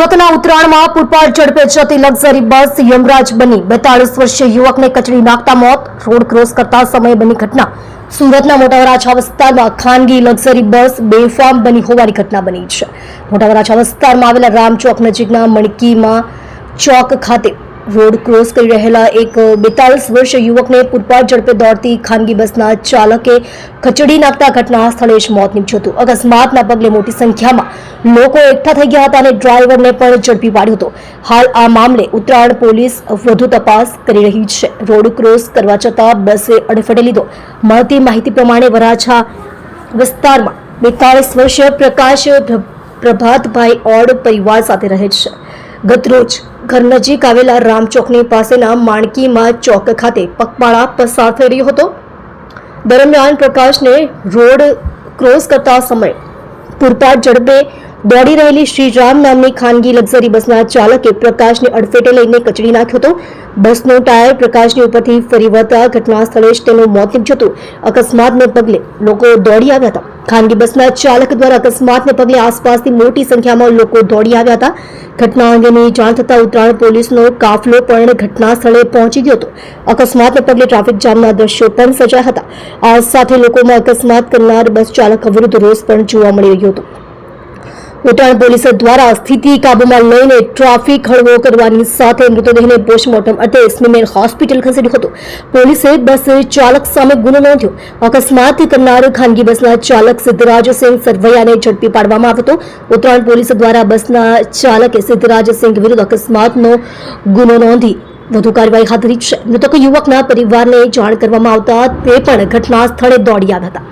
સુરતના ઉત્તરાયણમાં પૂરપાટ ઝડપે જતી લક્ઝરી બસ યમરાજ બની. બેતાળીસ વર્ષીય યુવકને કચડી નાખતા મોત. રોડ ક્રોસ કરતા સમયે બની ઘટના. સુરતના મોટા વરાછા વિસ્તારમાં ખાનગી લક્ઝરી બસ બેફામ બની હોવાની ઘટના બની છે. મોટા વરાછા વિસ્તારમાં આવેલા રામચોક નજીકના મણકીમાં ચોક ખાતે રોડ ક્રોસ કરી રહેલા એક બેતાલીસ વર્ષ યુવકને પૂરપાટ ઝડપે દોડતી ખાનગી બસના ચાલકે ખચડી નાખતા ઘટના સ્થળે જ મોત નીપજ્યું હતું. અકસ્માતના પગલે મોટી સંખ્યામાં લોકો એકઠા થઈ ગયા હતા અને ડ્રાઈવરને પણ ઝડપી પાડ્યો હતો. હાલ આ મામલે ઉત્તરાયણ પોલીસ વધુ તપાસ કરી રહી છે. રોડ ક્રોસ કરવા છતાં બસે અડફેટે લીધો. મળતી માહિતી પ્રમાણે વરાછા વિસ્તારમાં બેતાળીસ વર્ષીય પ્રકાશ પ્રભાતભાઈ ઓડ પરિવાર સાથે રહે છે. ગતરોજ ઘર નજીક આવેલા રામચોકની પાસેના માણકીમાં ચોક ખાતે પગપાળા પસાર થઈ રહ્યો હતો. દરમિયાન પ્રકાશને રોડ ક્રોસ કરતા સમયે પૂરતા ઝડપે દોડી રહેલી શ્રીરામ નામની ખાનગી લક્ઝરી બસના ચાલકે પ્રકાશને અડફેટે લઈને કચડી નાખ્યો હતો. બસનો ટાયર પ્રકાશની ઉપરથી ફરી વળતા ઘટના સ્થળે જ તેનું મોત નીપજ્યું હતું. અકસ્માતને પગલે લોકો દોડી આવ્યા હતા. ખાનગી બસના ચાલક દ્વારા અકસ્માતને પગલે આસપાસથી મોટી સંખ્યામાં લોકો દોડી આવ્યા હતા. ઘટના અંગેની જાણ થતાં ઉત્તરાયણ પોલીસનો કાફલો પણ ઘટના સ્થળે પહોંચી ગયો હતો. અકસ્માતને પગલે ટ્રાફિક જામના દ્રશ્યો પણ સર્જાયા હતા. આ સાથે લોકોમાં અકસ્માત કરનાર બસ ચાલક વિરુદ્ધ રોષ પણ જોવા મળી રહ્યો હતો. ઉત્તરાયણ પોલીસ દ્વારા સ્થિતિ કાબૂમાં લઈને ટ્રાફિક હળવો કરવાની સાથે મૃતદેહને પોસ્ટમોર્ટમ અર્થે સ્મીમેર હોસ્પિટલ ખસેડ્યો હતો. પોલીસે બસ ચાલક સામે ગુનો નોંધ્યો. અકસ્માત કરનાર ખાનગી બસના ચાલક સિદ્ધરાજસિંહ સરવૈયાને ઝડપી પાડવામાં આવ્યો હતો. ઉત્તરાયણ પોલીસ દ્વારા બસના ચાલકે સિદ્ધરાજસિંહ વિરુદ્ધ અકસ્માતનો ગુનો નોંધી વધુ કાર્યવાહી હાથ ધરી છે. મૃતક યુવકના પરિવારને જાણ કરવામાં આવતા તે પણ ઘટના સ્થળે દોડી આવ્યા હતા.